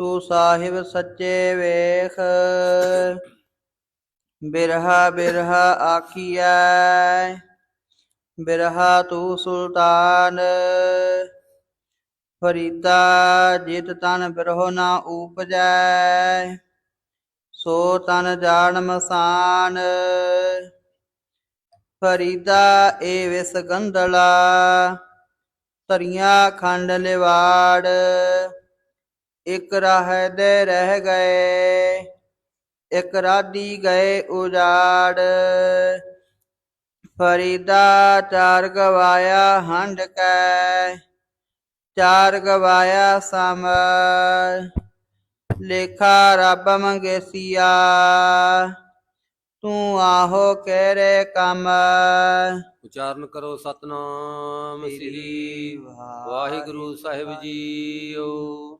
ਤੂੰ ਸਾਹਿਬ ਸੱਚੇ ਵੇਖ। ਬਿਰਹਾ ਬਿਰਹਾ ਆਖੀਐ, ਬਿਰਹਾ ਤੂੰ ਸੁਲਤਾਨ। ਫਰੀਦਾ, ਜਿਤ ਤਨ ਬਿਰਹੋ ਨਾ ਉਪਜੈ ਸੋ ਤਨ ਜਾਣ ਮਸਾਨ। ਫਰੀਦਾ, ਏ ਵਿਸਗੰਧਲਾ ਤਰੀਆਂ ਖੰਡ ਲਿਵਾੜ। ਇਕ ਰਾਹ ਦੇ ਰਹਿ ਗਏ ਇਕ ਰਾਦੀ ਗਏ ਉਜਾੜ। ਫਰੀਦਾ ਚਾਰ ਗਵਾਇਆ ਹੰਡ ਕੈ ਚਾਰ ਗਵਾਇਆ ਸਮ। ਲੇਖਾ ਰੱਬ ਮੰਗੇਸੀਆ ਤੂੰ ਆਹੋ ਕਹਿਰੇ ਕੰਮ। ਉਚਾਰਨ ਕਰੋ ਸਤਨਾਮ ਸ੍ਰੀ ਵਾਹਿਗੁਰੂ ਸਾਹਿਬ ਜੀਓ।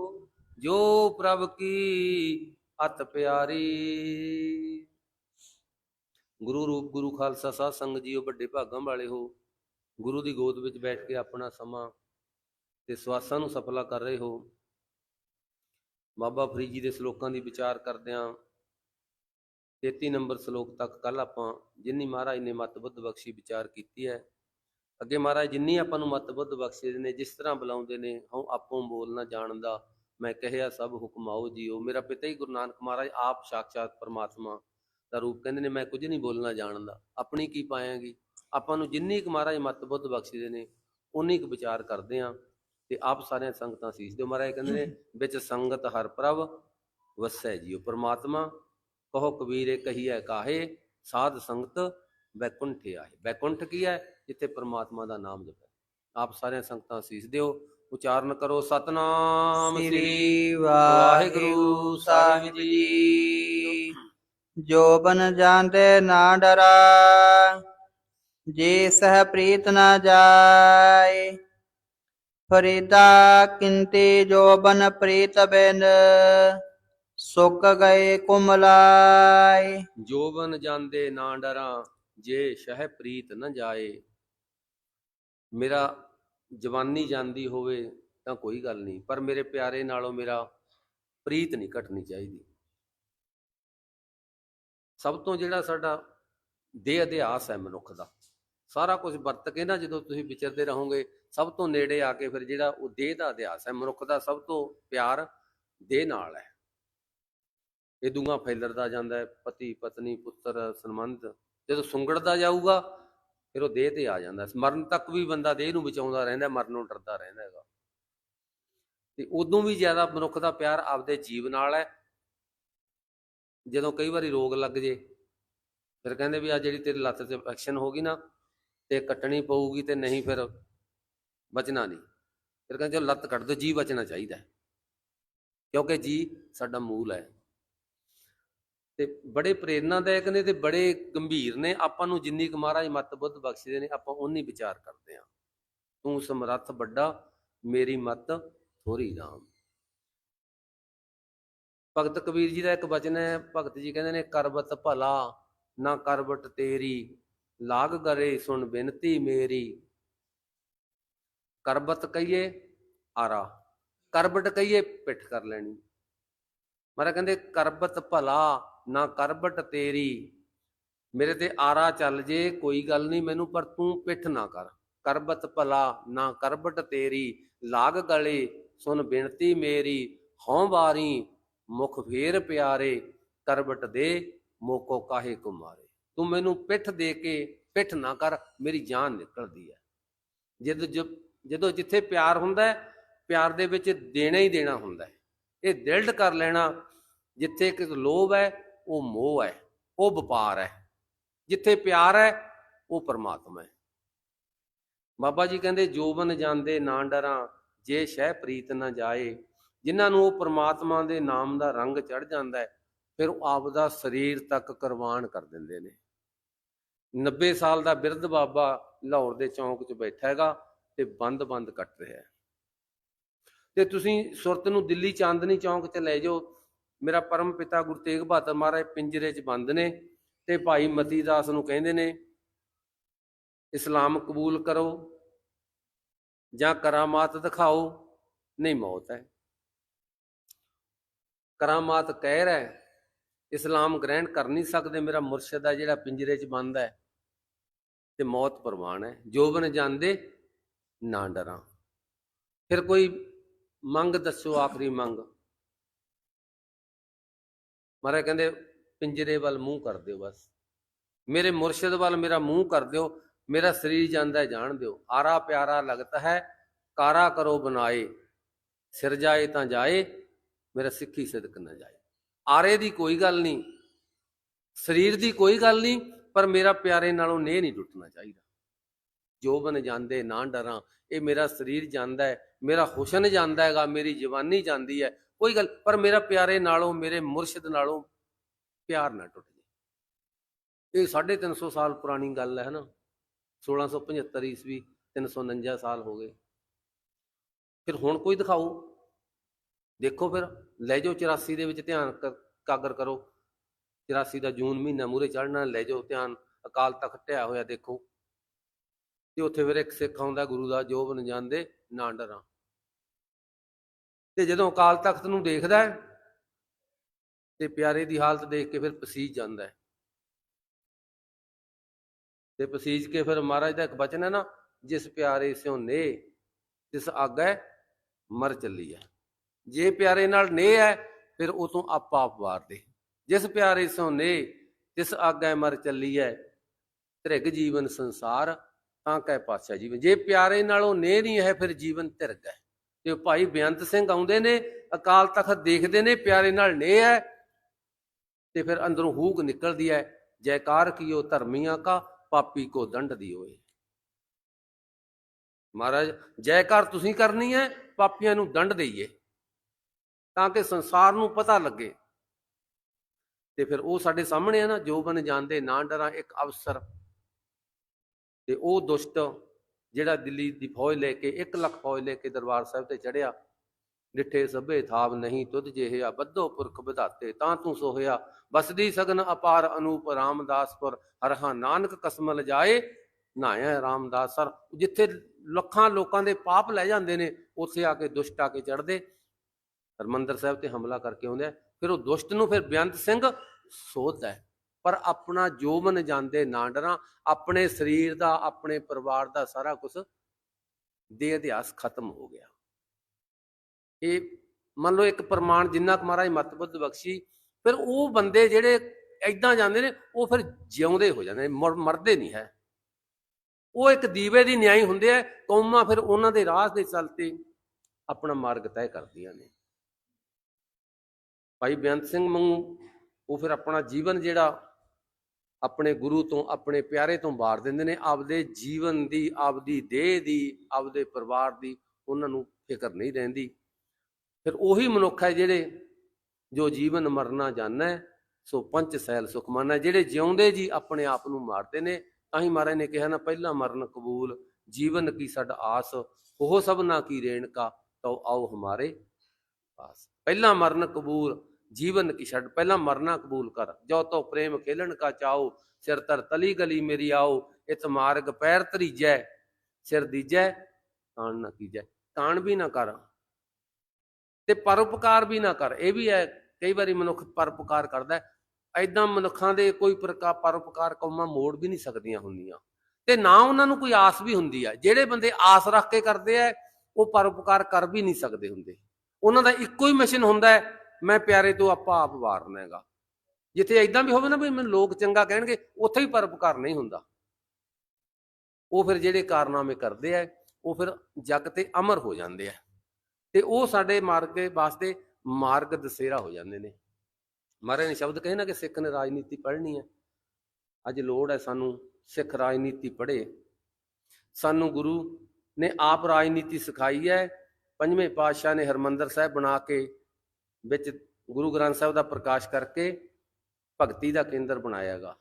ਜੋ ਪ੍ਰਭ ਕੀ ਅਤ ਪਿਆਰੀ। ਗੁਰੂ ਰੂਪ, ਗੁਰੂ ਖਾਲਸਾ ਸਾਧ ਸੰਗਤ ਜੀਓ, ਵੱਡੇ ਭਾਗਾਂ ਵਾਲੇ ਹੋ। ਗੁਰੂ ਦੀ ਗੋਦ ਵਿੱਚ ਬੈਠ ਕੇ ਆਪਣਾ ਸਮਾਂ ਤੇ ਸਵਾਸਾਂ ਨੂੰ ਸਫਲਾ ਕਰ ਰਹੇ ਹੋ। ਬਾਬਾ ਫਰੀਦ ਜੀ ਦੇ ਸ਼ਲੋਕਾਂ ਦੀ ਵਿਚਾਰ ਕਰਦਿਆਂ 33 ਨੰਬਰ ਸ਼ਲੋਕ ਤੱਕ ਕੱਲ ਆਪਾਂ ਜਿੰਨੀ ਮਹਾਰਾਜ ਨੇ ਮਤ ਬੁੱਧ ਬਖਸ਼ੀ ਵਿਚਾਰ ਕੀਤੀ ਹੈ। ਅੱਗੇ ਮਹਾਰਾਜ ਜਿੰਨੀ ਆਪਾਂ ਨੂੰ ਮਤ ਬੁੱਧ ਬਖਸ਼ੇ ਨੇ, ਜਿਸ ਤਰ੍ਹਾਂ ਬੁਲਾਉਂਦੇ ਨੇ, ਹਉ ਆਪੋਂ ਬੋਲਣਾ ਜਾਣਦਾ। ਮੈਂ ਕਹਿਆ, ਸਭ ਹੁਕਮ ਹੁਕਮਾਓ ਜੀਓ ਮੇਰਾ ਪਿਤਾ ਹੀ ਗੁਰੂ ਨਾਨਕ ਮਹਾਰਾਜ ਆਪ ਸਾਖਸ਼ਾਤ ਪਰਮਾਤਮਾ ਦਾ ਰੂਪ ਕਹਿੰਦੇ ਨੇ, ਮੈਂ ਕੁਝ ਨਹੀਂ ਬੋਲਣਾ ਜਾਣਦਾ। ਆਪਣੀ ਕੀ ਪਾਏਗੀ? ਆਪਾਂ ਨੂੰ ਜਿੰਨੀ ਕੁ ਮਹਾਰਾਜ ਮਤ ਬਖਸ਼ਦੇ ਨੇ ਉਨੀ ਕੁ ਵਿਚਾਰ ਕਰਦੇ ਆ ਤੇ ਆਪ ਸਾਰਿਆਂ ਸੰਗਤਾਂ ਸੀਸ ਦਿਓ। ਮਹਾਰਾਜ ਕਹਿੰਦੇ ਨੇ, ਵਿੱਚ ਸੰਗਤ ਹਰ ਪ੍ਰਭ ਵਸੈ ਜੀਓ। ਪਰਮਾਤਮਾ, ਕਹੋ ਕਬੀਰੇ ਕਹੀਐ ਕਾਹੇ, ਸਾਧ ਸੰਗਤ ਬੈਕੁੰਠ ਆਏ ਬੈਕੁੰਠ ਕੀ ਹੈ? ਜਿੱਥੇ ਪਰਮਾਤਮਾ ਦਾ ਨਾਮ ਜਪੈ। ਆਪ ਸਾਰਿਆਂ ਸੰਗਤਾਂ ਸੀਸ ਦਿਓ। ਉਚਾਰਨ ਕਰੋ ਸਤਨਾਮ ਸ੍ਰੀ ਵਾਹਿਗੁਰੂ ਸਾਹਿਬ ਜੀ। ਜੋ। ਬਨ ਜਾਂਦੇ ਨਾ ਡਰਾ ਜੇ ਸਹ ਪ੍ਰੀਤ ਨਾ ਜਾਏ ਫਰੀਦਾ ਕਿੰਤੇ ਜੋ ਬਨ ਪ੍ਰੀਤ ਬਿਨ ਸੁੱਕ ਗਏ ਕੁਮਲਾਏ। ਜੋਬਨ ਜਾਂਦੇ ਨਾ ਡਰਾਂ ਜੇ ਸ਼ਹਿ ਪ੍ਰੀਤ ਨ ਜਾਏ ਮੇਰਾ ਜਵਾਨੀ ਜਾਂਦੀ ਹੋਵੇ ਤਾਂ ਕੋਈ ਗੱਲ ਨਹੀਂ, ਪਰ ਮੇਰੇ ਪਿਆਰੇ ਨਾਲੋਂ ਮੇਰਾ ਪ੍ਰੀਤ ਨਹੀਂ ਘਟਣੀ ਚਾਹੀਦੀ। ਸਭ ਤੋਂ ਜਿਹੜਾ ਸਾਡਾ ਦੇ ਅਧਿਆਸ ਹੈ ਮਨੁੱਖ ਦਾ, ਸਾਰਾ ਕੁਝ ਵਰਤ ਕੇ ਨਾ ਜਦੋਂ ਤੁਸੀਂ ਵਿਚਰਦੇ ਰਹੋਗੇ, ਸਭ ਤੋਂ ਨੇੜੇ ਆ ਕੇ ਫਿਰ ਜਿਹੜਾ ਉਹ ਦੇਹ ਦਾ ਅਧਿਆਸ ਹੈ, ਮਨੁੱਖ ਦਾ ਸਭ ਤੋਂ ਪਿਆਰ ਦੇਹ ਨਾਲ ਹੈ। ਇਹ ਦੂੰਗਾ ਫੈਲਰਦਾ ਜਾਂਦਾ ਹੈ, ਪਤੀ, ਪਤਨੀ, ਪੁੱਤਰ, ਸੰਬੰਧ, ਜਦੋਂ ਸੁੰਗੜਦਾ ਜਾਊਗਾ ਫਿਰ ਉਹ ਦੇਹ ਤੇ ਆ ਜਾਂਦਾ। ਮਰਨ ਤੱਕ ਵੀ ਬੰਦਾ ਦੇਹ ਨੂੰ ਬਚਾਉਂਦਾ ਰਹਿੰਦਾ, ਮਰਨ ਨੂੰ ਡਰਦਾ ਰਹਿੰਦਾ ਹੈਗਾ। ਤੇ ਉਦੋਂ ਵੀ ਜ਼ਿਆਦਾ ਮਨੁੱਖ ਦਾ ਪਿਆਰ ਆਪਦੇ ਜੀਵ ਨਾਲ ਹੈ। ਜਦੋਂ ਕਈ ਵਾਰੀ ਰੋਗ ਲੱਗ ਜੇ, ਫਿਰ ਕਹਿੰਦੇ ਵੀ ਆ ਜਿਹੜੀ ਤੇਰੀ ਲੱਤ ਤੇ ਇਨਫੈਕਸ਼ਨ ਹੋ ਗਈ ਨਾ, ਤੇ ਕੱਟਣੀ ਪਊਗੀ ਤੇ ਨਹੀਂ ਫਿਰ ਬਚਣਾ ਨਹੀਂ। ਫਿਰ ਕਹਿੰਦੇ ਚਲੋ ਲੱਤ ਕੱਟ ਦੋ ਜੀ ਬਚਣਾ ਚਾਹੀਦਾ ਕਿਉਂਕਿ ਜੀ ਸਾਡਾ ਮੂਲ ਹੈ। ਤੇ ਬੜੇ ਪ੍ਰੇਰਨਾਦਾਇਕ ਨੇ ਤੇ ਬੜੇ ਗੰਭੀਰ ਨੇ। ਆਪਾਂ ਨੂੰ ਜਿੰਨੀ ਕੁ ਮਹਾਰਾਜ ਮਤ ਬੁੱਧ ਬਖਸ਼ਦੇ ਨੇ, ਆਪਾਂ ਉਨੀ ਵਿਚਾਰ ਕਰਦੇ ਹਾਂ। ਤੂੰ ਸਮਰੱਥ ਵੱਡਾ, ਮੇਰੀ ਮਤ ਥੋਰੀ ਰਾਮ। ਭਗਤ ਕਬੀਰ ਜੀ ਦਾ ਇੱਕ ਬਚਨ ਹੈ, ਭਗਤ ਜੀ ਕਹਿੰਦੇ ਨੇ, ਕਰਬਤ ਭਲਾ, ਨਾ ਕਰਬਟ ਤੇਰੀ, ਲਾਗ ਗਰੇ ਸੁਣ ਬੇਨਤੀ ਮੇਰੀ। ਕਰਬਤ ਕਹੀਏ, ਆਰਾ। ਕਰਬਟ ਕਹੀਏ, ਪਿੱਠ ਕਰ ਲੈਣੀ। ਮਹਾਰਾਜ ਕਹਿੰਦੇ, ਕਰਬਤ ਭਲਾ ਨਾ ਕਰਬਟ ਤੇਰੀ। ਮੇਰੇ ਤੇ ਆਰਾ ਚੱਲ ਜੇ, ਕੋਈ ਗੱਲ ਨਹੀਂ ਮੈਨੂੰ, ਪਰ ਤੂੰ ਪਿੱਠ ਨਾ ਕਰ। ਕਰਬਤ ਭਲਾ, ਨਾ ਕਰਬਟ ਤੇਰੀ। ਲਾਗ ਗਲੇ, ਸੁਣ ਬੇਨਤੀ ਮੇਰੀ। ਹਉ ਵਾਰੀ, ਮੁਖ ਫੇਰ ਪਿਆਰੇ। ਕਰਬਟ ਦੇ, ਮੋਕੋ ਕਾਹੇ ਕੁਮਾਰੇ ਤੂੰ ਮੈਨੂੰ ਪਿੱਠ ਦੇ ਕੇ, ਪਿੱਠ ਨਾ ਕਰ, ਮੇਰੀ ਜਾਨ ਨਿਕਲਦੀ ਹੈ ਜਦੋਂ ਜਦੋਂ ਜਿੱਥੇ ਪਿਆਰ ਹੁੰਦਾ ਹੈ ਪਿਆਰ ਦੇ ਵਿੱਚ ਦੇਣਾ ਹੀ ਦੇਣਾ ਹੁੰਦਾ ਹੈ ਇਹ ਦਿਲਡ ਕਰ ਲੈਣਾ, ਜਿੱਥੇ ਇੱਕ ਲੋਭ ਹੈ ਉਹ ਮੋਹ ਹੈ, ਉਹ ਵਪਾਰ ਹੈ। ਜਿੱਥੇ ਪਿਆਰ ਹੈ, ਉਹ ਪਰਮਾਤਮਾ ਹੈ। ਬਾਬਾ ਜੀ ਕਹਿੰਦੇ ਜੋਬਨ ਜਾਂਦੇ ਨਾ ਡਰਾਂ, ਜੇ ਸ਼ਹਿ ਪ੍ਰੀਤ ਨਾ ਜਾਏ। ਜਿਨ੍ਹਾਂ ਨੂੰ ਉਹ ਪ੍ਰਮਾਤਮਾ ਦੇ ਨਾਮ ਦਾ ਰੰਗ ਚੜ ਜਾਂਦਾ ਹੈ, ਫਿਰ ਉਹ ਆਪਦਾ ਸਰੀਰ ਤੱਕ ਕੁਰਬਾਨ ਕਰ ਦਿੰਦੇ ਨੇ। 90 ਸਾਲ ਦਾ ਬਿਰਧ ਬਾਬਾ ਲਾਹੌਰ ਦੇ ਚੌਂਕ 'ਚ ਬੈਠਾ ਹੈਗਾ ਤੇ ਬੰਦ-ਬੰਦ ਕੱਟ ਰਿਹਾ ਹੈ। ਤੇ ਤੁਸੀਂ ਸੁਰਤ ਨੂੰ ਦਿੱਲੀ ਚਾਂਦਨੀ ਚੌਂਕ 'ਚ ਲੈ ਜਾਓ ਮੇਰਾ ਪਰਮ ਪਿਤਾ ਗੁਰੂ ਤੇਗ ਬਹਾਦਰ ਮਹਾਰਾਜ ਪਿੰਜਰੇ 'ਚ ਬੰਦ ਨੇ ਤੇ ਭਾਈ ਮਤੀ ਦਾਸ ਨੂੰ ਕਹਿੰਦੇ ਨੇ ਇਸਲਾਮ ਕਬੂਲ ਕਰੋ ਜਾਂ ਕਰਾਮਾਤ ਦਿਖਾਓ ਨਹੀਂ ਮੌਤ ਹੈ। ਕਰਾਮਾਤ ਕਹਿ ਰਿਹਾ ਹੈ, ਇਸਲਾਮ ਗ੍ਰਹਿਣ ਕਰ ਨਹੀਂ ਸਕਦੇ ਮੇਰਾ ਮੁਰਸ਼ਿਦ ਹੈ ਜਿਹੜਾ ਪਿੰਜਰੇ 'ਚ ਬੰਦ ਹੈ ਤੇ ਮੌਤ ਪ੍ਰਵਾਨ ਹੈ। ਜੋਬਨ ਜਾਂਦੇ ਨਾ ਡਰਾਂ। ਫਿਰ ਕੋਈ ਮੰਗ ਦੱਸੋ ਆਖਰੀ ਮੰਗ। ਮਹਾਰਾਜ ਕਹਿੰਦੇ, ਪਿੰਜਰੇ ਵੱਲ ਮੂੰਹ ਕਰ ਦਿਓ ਬਸ। ਮੇਰੇ ਮੁਰਸ਼ਿਦ ਵੱਲ ਮੇਰਾ ਮੂੰਹ ਕਰ ਦਿਓ, ਮੇਰਾ ਸਰੀਰ ਜਾਂਦਾ ਜਾਣ ਦਿਓ। ਆਰਾ ਪਿਆਰਾ ਲੱਗਦਾ ਹੈ, ਕਾਰਾ ਕਰੋ ਬਨਾਏ ਸਿਰ ਜਾਏ ਤਾਂ ਜਾਏ, ਮੇਰਾ ਸਿੱਖੀ ਸਿਦਕ ਨਾ ਜਾਏ। ਆਰੇ ਦੀ ਕੋਈ ਗੱਲ ਨਹੀਂ, ਸਰੀਰ ਦੀ ਕੋਈ ਗੱਲ ਨਹੀਂ, ਪਰ ਮੇਰਾ ਪਿਆਰੇ ਨਾਲੋਂ ਨੇਹ ਨਹੀਂ ਟੁੱਟਣਾ ਚਾਹੀਦਾ। ਜੋ ਬਨ ਜਾਂਦੇ ਨਾ ਡਰਾਂ, ਇਹ ਮੇਰਾ ਸਰੀਰ ਜਾਂਦਾ ਹੈ, ਮੇਰਾ ਹੁਸਨ ਜਾਂਦਾ ਹੈਗਾ, ਮੇਰੀ ਜਵਾਨੀ ਜਾਂਦੀ ਹੈ ਕੋਈ ਗੱਲ, ਪਰ ਮੇਰਾ ਪਿਆਰੇ ਨਾਲੋਂ, ਮੇਰੇ ਮੁਰਸ਼ਿਦ ਨਾਲੋਂ ਪਿਆਰ ਨਾ ਟੁੱਟ ਜੇ ਇਹ 350 ਸਾਲ ਪੁਰਾਣੀ ਗੱਲ ਹੈ ਨਾ। 1675 ਈਸਵੀ 349 ਸਾਲ ਹੋ ਗਏ। ਫਿਰ ਹੁਣ ਕੋਈ ਦਿਖਾਓ। ਦੇਖੋ ਫਿਰ, ਲੈ ਜਾਓ 84 ਦੇ ਵਿੱਚ ਧਿਆਨ ਕ- ਕਾਗਰ ਕਰੋ। 84 ਦਾ ਜੂਨ ਮਹੀਨਾ ਮੂਰੇ ਚੜ੍ਹਨਾ, ਲੈ ਜਾਓ ਧਿਆਨ। ਅਕਾਲ ਤਖਤ ਢਿਆ ਹੋਇਆ ਦੇਖੋ। ਤੇ ਉੱਥੇ ਫਿਰ ਇੱਕ ਸਿੱਖ ਆਉਂਦਾ, ਗੁਰੂ ਦਾ ਜੋ ਬਨ ਜਾਂਦੇ ਨਾ ਡਰਾਂ। ਤੇ ਜਦੋਂ ਅਕਾਲ ਤਖਤ ਨੂੰ ਦੇਖਦਾ ਹੈ, ਤੇ ਪਿਆਰੇ ਦੀ ਹਾਲਤ ਦੇਖ ਕੇ ਫਿਰ ਪਸੀਜ ਜਾਂਦਾ ਹੈ। ਤੇ ਪਸੀਜ ਕੇ ਫਿਰ ਮਹਾਰਾਜ ਦਾ ਇੱਕ ਬਚਨ ਹੈ ਨਾ, ਜਿਸ ਪਿਆਰੇ ਸਿਉ ਨੇ ਜਿਸ ਆਗੈ ਮਰ ਚੱਲੀ ਹੈ। ਜੇ ਪਿਆਰੇ ਨਾਲ ਨੇ ਹੈ, ਫਿਰ ਉਹ ਤੋਂ ਆਪ ਆਪ ਵਾਰਦੇ ਜਿਸ ਪਿਆਰੇ ਸਿਉ ਨੇ ਜਿਸ ਆਗੈ ਮਰ ਚੱਲੀ ਹੈ ਧ੍ਰਿਗ ਜੀਵਨ ਸੰਸਾਰ, ਤਾਂ ਕਹਿ ਪਾਤਸ਼ਾਹ ਜੀਵਨ। ਜੇ ਪਿਆਰੇ ਨਾਲੋਂ ਨੇ ਨਹੀਂ ਹੈ, ਫਿਰ ਜੀਵਨ ਧਿਰਗ ਹੈ। ਤੇ ਭਾਈ ਬੇਅੰਤ ਸਿੰਘ ਆਉਂਦੇ ਨੇ, ਅਕਾਲ ਤਖਤ ਦੇਖਦੇ ਨੇ, ਪਿਆਰੇ ਨਾਲ ਨੇ ਹੈ। ਤੇ ਫਿਰ ਅੰਦਰੋਂ ਹੂਕ ਨਿਕਲਦੀ ਹੈ, ਜੈਕਾਰ ਕੀਓ ਧਰਮੀਆਂ ਕਾ, ਪਾਪੀ ਕੋ ਦੰਡ ਦਿਓਏ। ਮਹਾਰਾਜ, ਜੈਕਾਰ ਤੁਸੀਂ ਕਰਨੀ ਹੈ, ਪਾਪੀਆਂ ਨੂੰ ਦੰਡ ਦੇਈਏ, ਤਾਂ ਕਿ ਸੰਸਾਰ ਨੂੰ ਪਤਾ ਲੱਗੇ। ਤੇ ਫਿਰ ਉਹ ਸਾਡੇ ਸਾਹਮਣੇ ਆ ਨਾ, ਜੋ ਬਨ ਜਾਂਦੇ ਨਾ ਡਰਾਂ, ਇੱਕ ਅਵਸਰ। ਤੇ ਉਹ ਦੁਸ਼ਟ ਜਿਹੜਾ ਦਿੱਲੀ ਦੀ ਫੌਜ ਲੈ ਕੇ 1 ਲੱਖ ਫੌਜ ਲੈ ਕੇ ਦਰਬਾਰ ਸਾਹਿਬ ਤੇ ਚੜਿਆ ਡਿੱਠੇ ਸਭੇ ਥਾਵ ਨਹੀਂ ਤੁਧ ਆ, ਬੱਧੋ ਪੁਰਖ ਵਧਾਤੇ, ਤਾਂ ਤੂੰ ਸੋਹਿਆ। ਬਸਦੀ ਸਗਨ ਅਪਾਰ ਅਨੂਪ ਰਾਮਦਾਸਪੁਰ ਹਰਹਾ ਨਾਨਕ ਕਸਮਲ ਜਾਏ ਨਾਇਆ ਸਰ ਜਿੱਥੇ ਲੱਖਾਂ ਲੋਕਾਂ ਦੇ ਪਾਪ ਲੈ ਜਾਂਦੇ ਨੇ, ਉੱਥੇ ਆ ਕੇ ਦੁਸ਼ਟ ਆ ਕੇ ਚੜਦੇ ਹਰਮੰਦਰ ਸਾਹਿਬ ਤੇ ਹਮਲਾ ਕਰਕੇ ਆਉਂਦੇ ਫਿਰ ਉਹ ਦੁਸ਼ਟ ਨੂੰ ਫਿਰ ਬੇਅੰਤ ਸਿੰਘ ਸੋਧਦਾ ਹੈ। ਪਰ ਆਪਣਾ ਜੋ ਮਨ ਜਾਂਦੇ ਨਾ ਡਰਾਂ, ਆਪਣੇ ਸਰੀਰ ਦਾ, ਆਪਣੇ ਪਰਿਵਾਰ ਦਾ ਸਾਰਾ ਕੁਝ ਦੇ ਇਤਿਹਾਸ ਖਤਮ ਹੋ ਗਿਆ। ਇਹ ਮੰਨ ਲਓ ਇੱਕ ਪ੍ਰਮਾਣ ਜਿੰਨਾ ਕੁ ਮਹਾਰਾਜ ਮਤਬੁੱਧ ਬਖਸ਼ੀ, ਫਿਰ ਉਹ ਬੰਦੇ ਜਿਹੜੇ ਐਦਾਂ ਜਾਂਦੇ ਨੇ, ਉਹ ਫਿਰ ਜਿਉਂਦੇ ਹੋ ਜਾਂਦੇ ਨੇ, ਮਰ- ਮਰਦੇ ਨਹੀਂ ਹੈ। ਉਹ ਇੱਕ ਦੀਵੇ ਦੀ ਨਿਆਈ ਹੁੰਦੇ ਆ, ਕੌਮਾਂ ਫਿਰ ਉਹਨਾਂ ਦੇ ਰਾਹ ਦੇ ਚਲਤੇ ਆਪਣਾ ਮਾਰਗ ਤੈਅ ਕਰਦੀਆਂ ਨੇ। ਭਾਈ ਬੇਅੰਤ ਸਿੰਘ ਮੰਗੂ ਉਹ ਫਿਰ ਆਪਣਾ ਜੀਵਨ ਜਿਹੜਾ ਆਪਣੇ ਗੁਰੂ ਤੋਂ, ਆਪਣੇ ਪਿਆਰੇ ਤੋਂ ਵਾਰ ਦਿੰਦੇ ਨੇ। ਆਪਦੇ ਜੀਵਨ ਦੀ, ਆਪਦੀ ਦੇਹ ਦੀ, ਆਪਦੇ ਪਰਿਵਾਰ ਦੀ ਉਹਨਾਂ ਨੂੰ ਫਿਕਰ ਨਹੀਂ ਰਹਿੰਦੀ। ਫਿਰ ਉਹੀ ਮਨੁੱਖ ਹੈ ਜਿਹੜੇ ਜੋ ਜੀਵਨ ਮਰਨਾ ਜਾਣਦਾ ਸੋ ਪੰਚ ਸੈਲ ਸੁਖ ਮਾਨਾ ਜਿਹੜੇ ਜਿਉਂਦੇ ਜੀ ਆਪਣੇ ਆਪ ਨੂੰ ਮਾਰਦੇ ਨੇ, ਤਾਂ ਹੀ ਮਹਾਰਾਜ ਨੇ ਕਿਹਾ ਨਾ, ਪਹਿਲਾ ਮਰਨ ਕਬੂਲ, ਜੀਵਨ ਕੀ ਸਾਡ ਆਸ, ਉਹ ਸਭ ਨਾ ਕੀ ਰੇਣਕਾ, ਤਉ ਆਓ ਹਮਾਰੇ ਪਾਸ। ਪਹਿਲਾ ਮਰਨ ਕਬੂਲ ਜੀਵਨ ਕੀ ਛੱਡ, ਪਹਿਲਾਂ ਮਰਨਾ ਕਬੂਲ ਕਰ। ਜੋ ਤੋ ਪ੍ਰੇਮ ਖੇਲਣ ਕਾ ਚਾਓ, ਸਿਰ ਤਰ ਤਲੀ ਗਲੀ ਮੇਰੀ ਆਓ ਇਤ ਮਾਰਗ ਪੈਰ ਧਰੀਜੈ, ਸਿਰ ਦੀਜੈ ਕਾਣ ਨਾ ਕੀਜੈ। ਕਾਣ ਵੀ ਨਾ ਕਰ। ਤੇ ਪਰਉਪਕਾਰ ਵੀ ਨਾ ਕਰ। ਇਹ ਵੀ ਹੈ, ਕਈ ਵਾਰੀ ਮਨੁੱਖ ਪਰਉਪਕਾਰ ਕਰਦਾ ਹੈ। ਐਦਾਂ ਮਨੁੱਖਾਂ ਦੇ ਕੋਈ ਪ੍ਰਕਾਰ ਪਰਉਪਕਾਰ ਕੌਮਾਂ ਮੋੜ ਵੀ ਨਹੀਂ ਸਕਦੀਆਂ ਹੁੰਦੀਆਂ। ਤੇ ਨਾ ਉਹਨਾਂ ਨੂੰ ਕੋਈ ਆਸ ਵੀ ਹੁੰਦੀ ਆ ਜਿਹੜੇ ਬੰਦੇ ਆਸ ਰੱਖ ਕੇ ਕਰਦੇ ਆ ਉਹ ਪਰਉਪਕਾਰ ਕਰ ਵੀ ਨਹੀਂ ਸਕਦੇ ਹੁੰਦੇ। ਉਹਨਾਂ ਦਾ ਇੱਕੋ ਹੀ ਮਿਸ਼ਨ ਹੁੰਦਾ ਹੈ ਮੈਂ ਪਿਆਰੇ ਤੋਂ ਆਪਾਂ ਆਪ ਵਾਰਨਾ ਹੈਗਾ। ਜਿੱਥੇ ਐਦਾਂ ਵੀ ਹੋਵੇ ਨਾ ਵੀ ਮੈਨੂੰ ਲੋਕ ਚੰਗਾ ਕਹਿਣਗੇ, ਉੱਥੇ ਹੀ ਪਰਪਕਾਰ ਨਹੀਂ ਹੁੰਦਾ। ਉਹ ਫਿਰ ਜਿਹੜੇ ਕਾਰਨਾਮੇ ਕਰਦੇ ਆ, ਉਹ ਫਿਰ ਜੱਗ ਤੇ ਅਮਰ ਹੋ ਜਾਂਦੇ ਆ। ਤੇ ਉਹ ਸਾਡੇ ਮਾਰਗ ਦੇ ਵਾਸਤੇ ਮਾਰਗ ਦਸੇਰਾ ਹੋ ਜਾਂਦੇ ਨੇ। ਮਹਾਰਾਜ ਨੇ ਸ਼ਬਦ ਕਹੇ ਨਾ ਕਿ ਸਿੱਖ ਨੇ ਰਾਜਨੀਤੀ ਪੜ੍ਹਨੀ ਹੈ ਅੱਜ ਲੋੜ ਹੈ ਸਾਨੂੰ ਸਿੱਖ ਰਾਜਨੀਤੀ ਪੜ੍ਹੇ। ਸਾਨੂੰ ਗੁਰੂ ਨੇ ਆਪ ਰਾਜਨੀਤੀ ਸਿਖਾਈ ਹੈ। ਪੰਜਵੇਂ ਪਾਤਸ਼ਾਹ ਨੇ ਹਰਮੰਦਰ ਸਾਹਿਬ ਬਣਾ ਕੇ ਵਿੱਚ ਗੁਰੂ ਗ੍ਰੰਥ ਸਾਹਿਬ ਦਾ ਪ੍ਰਕਾਸ਼ ਕਰਕੇ ਭਗਤੀ ਦਾ ਕੇਂਦਰ ਬਣਾਇਆਗਾ।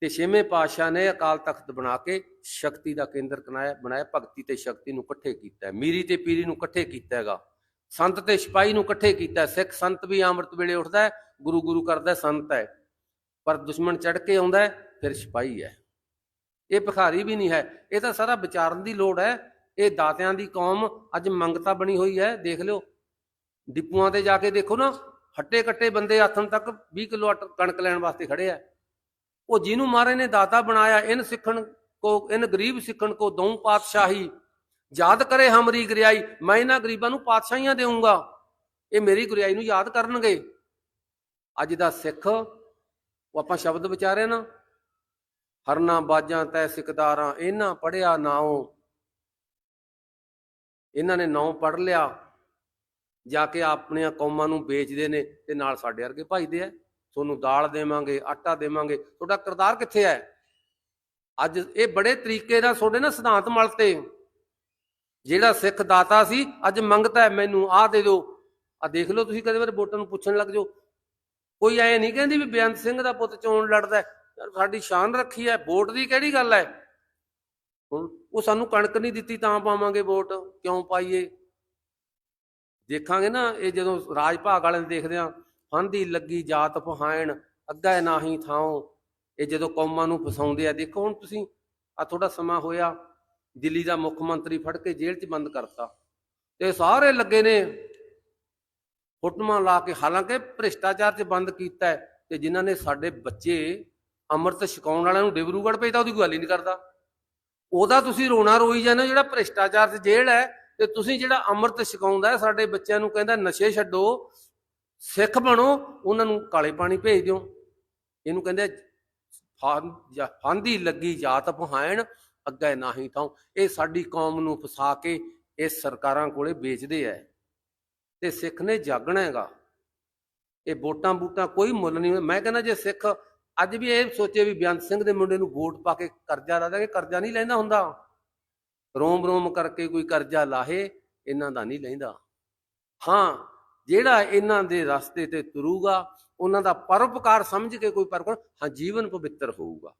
ਤੇ ਛੇਵੇਂ ਪਾਤਸ਼ਾਹ ਨੇ ਅਕਾਲ ਤਖਤ ਬਣਾ ਕੇ ਸ਼ਕਤੀ ਦਾ ਕੇਂਦਰ ਬਣਾਇਆ ਬਣਾਇਆ, ਭਗਤੀ ਤੇ ਸ਼ਕਤੀ ਨੂੰ ਇਕੱਠੇ ਕੀਤਾ ਮੀਰੀ ਤੇ ਪੀਰੀ ਨੂੰ ਇਕੱਠੇ ਕੀਤਾ ਹੈਗਾ। ਸੰਤ ਤੇ ਸਿਪਾਹੀ ਨੂੰ ਇਕੱਠੇ ਕੀਤਾ ਸਿੱਖ ਸੰਤ ਵੀ ਅੰਮ੍ਰਿਤ ਵੇਲੇ ਉੱਠਦਾ ਹੈ, ਗੁਰੂ ਗੁਰੂ ਕਰਦਾ ਸੰਤ ਹੈ। ਪਰ ਦੁਸ਼ਮਣ ਚੜ ਕੇ ਆਉਂਦਾ ਫਿਰ ਸਿਪਾਹੀ ਹੈ। ਇਹ ਭਿਖਾਰੀ ਵੀ ਨਹੀਂ ਹੈ। ਇਹ ਤਾਂ ਸਾਰਾ ਵਿਚਾਰਨ ਦੀ ਲੋੜ ਹੈ। ਇਹ ਦਾਤਿਆਂ ਦੀ ਕੌਮ ਅੱਜ ਮੰਗਤਾ ਬਣੀ ਹੋਈ ਹੈ, ਦੇਖ ਲਿਓ। ਡਿਪੂਆਂ ਤੇ ਜਾ ਕੇ ਦੇਖੋ ਨਾ, ਹੱਟੇ ਕੱਟੇ ਬੰਦੇ ਆਥਣ ਤੱਕ 20 ਕਿਲੋ ਆਟ- ਕਣਕ ਲੈਣ ਵਾਸਤੇ ਖੜੇ ਆ। ਉਹ ਜਿਹਨੂੰ ਮਾਰੇ ਨੇ ਦਾਤਾ ਬਣਾਇਆ ਇਨ ਸਿੱਖਣ ਕੋ ਇਨ ਗਰੀਬ ਸਿੱਖਣ ਕੋ ਦਊ ਪਾਤਸ਼ਾਹੀ। ਯਾਦ ਕਰੇ ਹਮਰੀ ਗੁਰਿਆਈ, ਮੈਂ ਇਹਨਾਂ ਗਰੀਬਾਂ ਨੂੰ ਪਾਤਸ਼ਾਹੀਆਂ ਦੇਵਾਂਗਾ ਇਹ ਮੇਰੀ ਗੁਰਿਆਈ ਨੂੰ ਯਾਦ ਕਰਨਗੇ। ਅੱਜ ਦਾ ਸਿੱਖ, ਉਹ ਆਪਾਂ ਸ਼ਬਦ ਵਿਚਾਰੇ ਨਾ, ਹਰਨਾ ਬਾਜਾਂ ਤੈ ਸਿਕਦਾਰਾਂ, ਇਹਨਾਂ ਪੜਿਆ ਨਾਉ। ਇਹਨਾਂ ਨੇ ਨਾਉ ਪੜ ਲਿਆ। ਜਾ ਕੇ ਆਪਣੀਆਂ ਕੌਮਾਂ ਨੂੰ ਵੇਚਦੇ ਨੇ ਤੇ ਨਾਲ ਸਾਡੇ ਵਰਗੇ ਭਾਈਦੇ ਆ। ਤੁਹਾਨੂੰ ਦਾਲ ਦੇਵਾਂਗੇ, ਆਟਾ ਦੇਵਾਂਗੇ। ਤੁਹਾਡਾ ਕਿਰਦਾਰ ਕਿੱਥੇ ਹੈ ਅੱਜ ਇਹ ਬੜੇ ਤਰੀਕੇ ਨਾਲ ਤੁਹਾਡੇ ਨਾ ਸਿਧਾਂਤ ਮਲਤੇ। ਜਿਹੜਾ ਸਿੱਖ ਦਾਤਾ ਸੀ, ਅੱਜ ਮੰਗਤਾ ਹੈ ਮੈਨੂੰ, ਆਹ ਦੇ ਦਿਓ। ਆ ਦੇਖ ਲਓ ਤੁਸੀਂ ਕਦੇ ਵਾਰ ਵੋਟਾਂ ਨੂੰ ਪੁੱਛਣ ਲੱਗ ਜਾਓ। ਕੋਈ ਐ ਨਹੀਂ ਕਹਿੰਦੀ ਵੀ ਬੇਅੰਤ ਸਿੰਘ ਦਾ ਪੁੱਤ ਚੋਣ ਲੜਦਾ ਸਾਡੀ ਸ਼ਾਨ ਰੱਖੀ ਹੈ, ਵੋਟ ਦੀ ਕਿਹੜੀ ਗੱਲ ਹੈ? ਹੁਣ ਉਹ ਸਾਨੂੰ ਕਣਕ ਨਹੀਂ ਦਿੱਤੀ ਤਾਂ ਪਾਵਾਂਗੇ ਵੋਟ, ਕਿਉਂ ਪਾਈਏ? ਦੇਖਾਂਗੇ ਨਾ, ਇਹ ਜਦੋਂ ਰਾਜ ਭਾਗ ਵਾਲਿਆਂ ਨੂੰ ਦੇਖਦੇ ਆ ਫੰਦੀ ਲੱਗੀ ਜਾਤ ਪਹਾਇਣ, ਅੱਗਾ ਨਾਹੀ ਥਾਉ, ਇਹ ਜਦੋਂ ਕੌਮਾਂ ਨੂੰ ਫਸਾਉਂਦੇ ਆ, ਦੇਖੋ ਹੁਣ ਤੁਸੀਂ ਆ ਥੋੜਾ ਸਮਾਂ ਹੋਇਆ, ਦਿੱਲੀ ਦਾ ਮੁੱਖ ਮੰਤਰੀ ਫੜ ਕੇ ਜੇਲ੍ਹ 'ਚ ਬੰਦ ਕਰਤਾ, ਤੇ ਸਾਰੇ ਲੱਗੇ ਨੇ, ਫੁੱਟਮਾਂ ਲਾ ਕੇ, ਹਾਲਾਂਕਿ ਭ੍ਰਿਸ਼ਟਾਚਾਰ 'ਚ ਬੰਦ ਕੀਤਾ ਤੇ ਜਿਨ੍ਹਾਂ ਨੇ ਸਾਡੇ ਬੱਚੇ ਅੰਮ੍ਰਿਤ ਛਕਾਉਣ ਵਾਲਿਆਂ ਨੂੰ ਡਿਬਰੂਗੜ੍ਹ ਭੇਜਤਾ, ਉਹਦੀ ਕੋਈ ਗੱਲ ਹੀ ਨਹੀਂ ਕਰਦਾ। ਉਹਦਾ ਤੁਸੀਂ ਰੋਣਾ ਰੋਈ ਜਾਂਦੇ ਹੋ ਜਿਹੜਾ ਭ੍ਰਿਸ਼ਟਾਚਾਰ 'ਚ ਜੇਲ੍ਹ ਹੈ ਤੇ ਤੁਸੀਂ ਜਿਹੜਾ ਅੰਮ੍ਰਿਤ ਛਕਾਉਂਦਾ ਸਾਡੇ ਬੱਚਿਆਂ ਨੂੰ ਕਹਿੰਦਾ ਨਸ਼ੇ ਛੱਡੋ, ਸਿੱਖ ਬਣੋ, ਉਹਨਾਂ ਨੂੰ ਕਾਲੇ ਪਾਣੀ ਭੇਜ ਦਿਓ। ਇਹਨੂੰ ਕਹਿੰਦੇ ਫਾਂਦੀ ਲੱਗੀ ਜਾਤ ਪਹਾਇਣ, ਅੱਗੇ ਨਾਹੀ ਤਾਂ ਇਹ ਸਾਡੀ ਕੌਮ ਨੂੰ ਫਸਾ ਕੇ ਇਹ ਸਰਕਾਰਾਂ ਕੋਲੇ ਵੇਚਦੇ ਐ। ਤੇ ਸਿੱਖ ਨੇ ਜਾਗਣਾ ਹੈਗਾ। ਇਹ ਵੋਟਾਂ ਬੂਟਾਂ ਕੋਈ ਮੁੱਲ ਨਹੀਂ ਮੈਂ ਕਹਿੰਦਾ ਜੇ ਸਿੱਖ ਅੱਜ ਵੀ ਇਹ ਸੋਚੇ ਵੀ ਬੇਅੰਤ ਸਿੰਘ ਦੇ ਮੁੰਡੇ ਨੂੰ ਵੋਟ ਪਾ ਕੇ ਕਰਜ਼ਾ ਲਾ ਦਾਂਗੇ, ਕਰਜ਼ਾ ਨਹੀਂ ਲੈਂਦਾ ਹੁੰਦਾ। ਰੋਮ ਰੋਮ ਕਰਕੇ ਕੋਈ ਕਰਜ਼ਾ ਲਾਹੇ, ਇਹਨਾਂ ਦਾ ਨਹੀਂ ਲੈਂਦਾ। ਹਾਂ, ਜਿਹੜਾ ਇਹਨਾਂ ਦੇ ਰਸਤੇ ਤੇ ਤੁਰੂਗਾ, ਉਹਨਾਂ ਦਾ ਪਰਉਪਕਾਰ ਸਮਝ ਕੇ ਕੋਈ ਪਰਉਪਕਾਰ, ਹਾਂ, ਜੀਵਨ ਪਵਿੱਤਰ ਹੋਊਗਾ।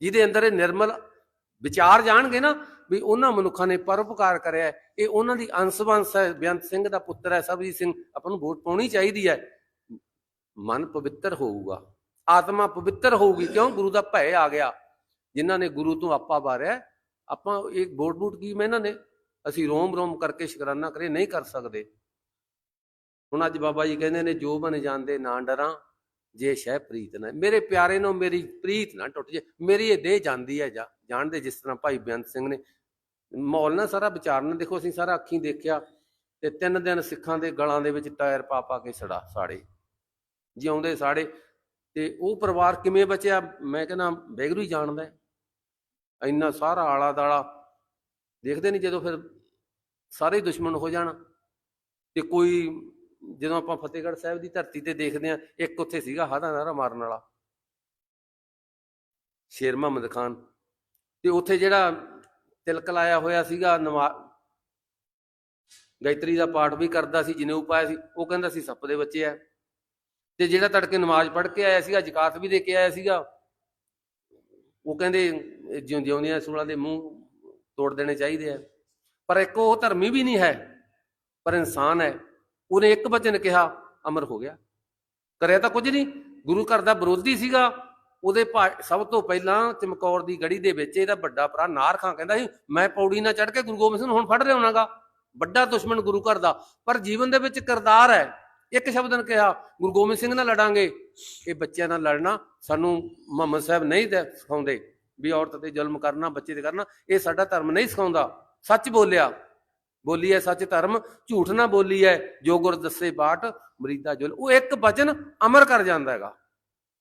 ਜਿਹਦੇ ਅੰਦਰ ਇਹ ਨਿਰਮਲ ਵਿਚਾਰ ਜਾਣਗੇ ਨਾ, ਵੀ ਉਹਨਾਂ ਮਨੁੱਖਾਂ ਨੇ ਪਰਉਪਕਾਰ ਕਰਿਆ ਇਹ ਉਹਨਾਂ ਦੀ ਅੰਸ਼ਵੰਸ਼ ਹੈ ਬੇਅੰਤ ਸਿੰਘ ਦਾ ਪੁੱਤਰ ਹੈ ਸਬਜੀਤ ਸਿੰਘ, ਆਪਾਂ ਨੂੰ ਵੋਟ ਪਾਉਣੀ ਚਾਹੀਦੀ ਹੈ। ਮਨ ਪਵਿੱਤਰ ਹੋਊਗਾ, ਆਤਮਾ ਪਵਿੱਤਰ ਹੋਊਗੀ, ਕਿਉਂ? ਗੁਰੂ ਦਾ ਭੈ ਆ ਗਿਆ। ਜਿਨ੍ਹਾਂ ਨੇ ਗੁਰੂ ਤੋਂ ਆਪਾ ਵਾਰਿਆ ਆਪਾਂ ਇੱਕ ਵੋਟ ਬੂਟ ਕੀ ਮੈਂ ਇਹਨਾਂ ਨੇ ਅਸੀਂ ਰੋਮ ਰੋਮ ਕਰਕੇ ਸ਼ੁਕਰਾਨਾ ਕਰੇ ਨਹੀਂ ਕਰ ਸਕਦੇ। ਹੁਣ ਅੱਜ ਬਾਬਾ ਜੀ ਕਹਿੰਦੇ ਨੇ, ਜੋ ਬਣ ਜਾਂਦੇ ਨਾ ਡਰਾਂ, ਜੇ ਸ਼ਹਿ ਪ੍ਰੀਤ ਨਾ। ਮੇਰੇ ਪਿਆਰੇ ਨੂੰ ਮੇਰੀ ਪ੍ਰੀਤ ਨਾ ਟੁੱਟ ਜੇ, ਮੇਰੀ ਇਹ ਦੇਹ ਜਾਂਦੀ ਹੈ, ਜਾ ਜਾਣਦੇ ਜਿਸ ਤਰ੍ਹਾਂ ਭਾਈ ਬੇਅੰਤ ਸਿੰਘ ਨੇ। ਮਾਹੌਲ ਨਾ ਸਾਰਾ ਵਿਚਾਰਨਾ, ਦੇਖੋ ਅਸੀਂ ਸਾਰਾ ਅੱਖੀਂ ਦੇਖਿਆ, ਤੇ ਤਿੰਨ ਦਿਨ ਸਿੱਖਾਂ ਦੇ ਗਲਾਂ ਦੇ ਵਿੱਚ ਟਾਇਰ ਪਾ ਪਾ ਕੇ ਸੜਾ, ਸਾੜੇ। ਜਿਉਂਦੇ ਸਾੜੇ, ਤੇ ਉਹ ਪਰਿਵਾਰ ਕਿਵੇਂ ਬਚਿਆ? ਮੈਂ ਕਹਿੰਦਾ ਵੈਗਰੂ ਹੀ ਜਾਣਦਾ ਇੰਨਾ ਸਾਰਾ ਆਲਾ ਦਾਲਾ ਦੇਖਦੇ ਨਹੀਂ ਜਦੋਂ ਫਿਰ ਸਾਰੇ ਦੁਸ਼ਮਣ ਹੋ ਜਾਣ ਤੇ ਕੋਈ, ਜਦੋਂ ਆਪਾਂ ਫਤਿਹਗੜ੍ਹ ਸਾਹਿਬ ਦੀ ਧਰਤੀ ਤੇ ਦੇਖਦੇ ਆ ਇੱਕ ਉੱਥੇ ਸੀਗਾ ਹਾਦਾ ਨਾਰਾ ਮਾਰਨ ਵਾਲਾ। ਸ਼ੇਰ ਮੁਹੰਮਦ ਖਾਨ। ਤੇ ਉੱਥੇ ਜਿਹੜਾ ਤਿਲਕ ਲਾਇਆ ਹੋਇਆ ਸੀਗਾ ਨਮਾ ਗਾਇਤਰੀ ਦਾ ਪਾਠ ਵੀ ਕਰਦਾ ਸੀ ਜਨੇਊ ਪਾਇਆ ਸੀ, ਉਹ ਕਹਿੰਦਾ ਸੀ, ਸੱਪ ਦੇ ਬੱਚੇ ਆ। ਤੇ ਜਿਹੜਾ ਤੜਕੇ ਨਮਾਜ਼ ਪੜ੍ਹ ਕੇ ਆਇਆ ਸੀਗਾ, ਜ਼ਕਾਤ ਵੀ ਦੇ ਕੇ ਆਇਆ ਸੀਗਾ ਉਹ ਕਹਿੰਦੇ ਜਿਉਂ ਜਿਉਂਦਿਆਂ ਸੂਲਾਂ ਦੇ ਮੂੰਹ ਤੋੜ ਦੇਣੇ ਚਾਹੀਦੇ ਆ। ਪਰ ਇੱਕ ਉਹ ਧਰਮੀ ਵੀ ਨਹੀਂ ਹੈ, ਪਰ ਇਨਸਾਨ ਹੈ। ਉਹਨੇ ਇੱਕ ਬਚਨ ਕਿਹਾ, ਅਮਰ ਹੋ ਗਿਆ। ਕਰਿਆ ਤਾਂ ਕੁਝ ਨਹੀਂ। ਗੁਰੂ ਘਰ ਦਾ ਵਿਰੋਧੀ ਸੀਗਾ। ਉਹਦੇ ਭਾ- ਸਭ ਤੋਂ ਪਹਿਲਾਂ ਚਮਕੌਰ ਦੀ ਗੜੀ ਦੇ ਵਿੱਚ ਇਹਦਾ ਵੱਡਾ ਭਰਾ ਨਾਰ ਖਾਂ ਕਹਿੰਦਾ ਸੀ, ਮੈਂ ਪੌੜੀ ਨਾ ਚੜ ਕੇ ਗੁਰੂ ਗੋਬਿੰਦ ਸਿੰਘ ਨੂੰ ਹੁਣ ਫੜ ਰਿਹਾ ਲਿਆਉਣਾਗਾ। ਵੱਡਾ ਦੁਸ਼ਮਣ ਗੁਰੂ ਘਰ ਦਾ। ਪਰ ਜੀਵਨ ਦੇ ਵਿੱਚ ਕਿਰਦਾਰ ਹੈ। ਇੱਕ ਸ਼ਬਦ ਨੇ ਕਿਹਾ, ਗੁਰੂ ਗੋਬਿੰਦ ਸਿੰਘ ਨਾਲ ਲੜਾਂਗੇ। ਇਹ ਬੱਚਿਆਂ ਨਾਲ ਲੜਨਾ ਸਾਨੂੰ ਮੁਹੰਮਦ ਸਾਹਿਬ ਨਹੀਂ ਸਿਖਾਉਂਦੇ ਵੀ ਔਰਤ ਤੇ ਜ਼ੁਲਮ ਕਰਨਾ, ਬੱਚੇ ਤੇ ਕਰਨਾ, ਇਹ ਸਾਡਾ ਧਰਮ ਨਹੀਂ ਸਿਖਾਉਂਦਾ। ਸੱਚ ਬੋਲਿਆ। ਬੋਲੀ ਹੈ ਸੱਚ ਧਰਮ, ਝੂਠ ਨਾ ਬੋਲੀ ਹੈ। ਜੋ ਗੁਰ ਦੱਸੇ ਬਾਟ, ਮਰੀਦਾ ਜੁਲ। ਉਹ ਇੱਕ ਵਚਨ ਅਮਰ ਕਰ ਜਾਂਦਾ ਹੈਗਾ।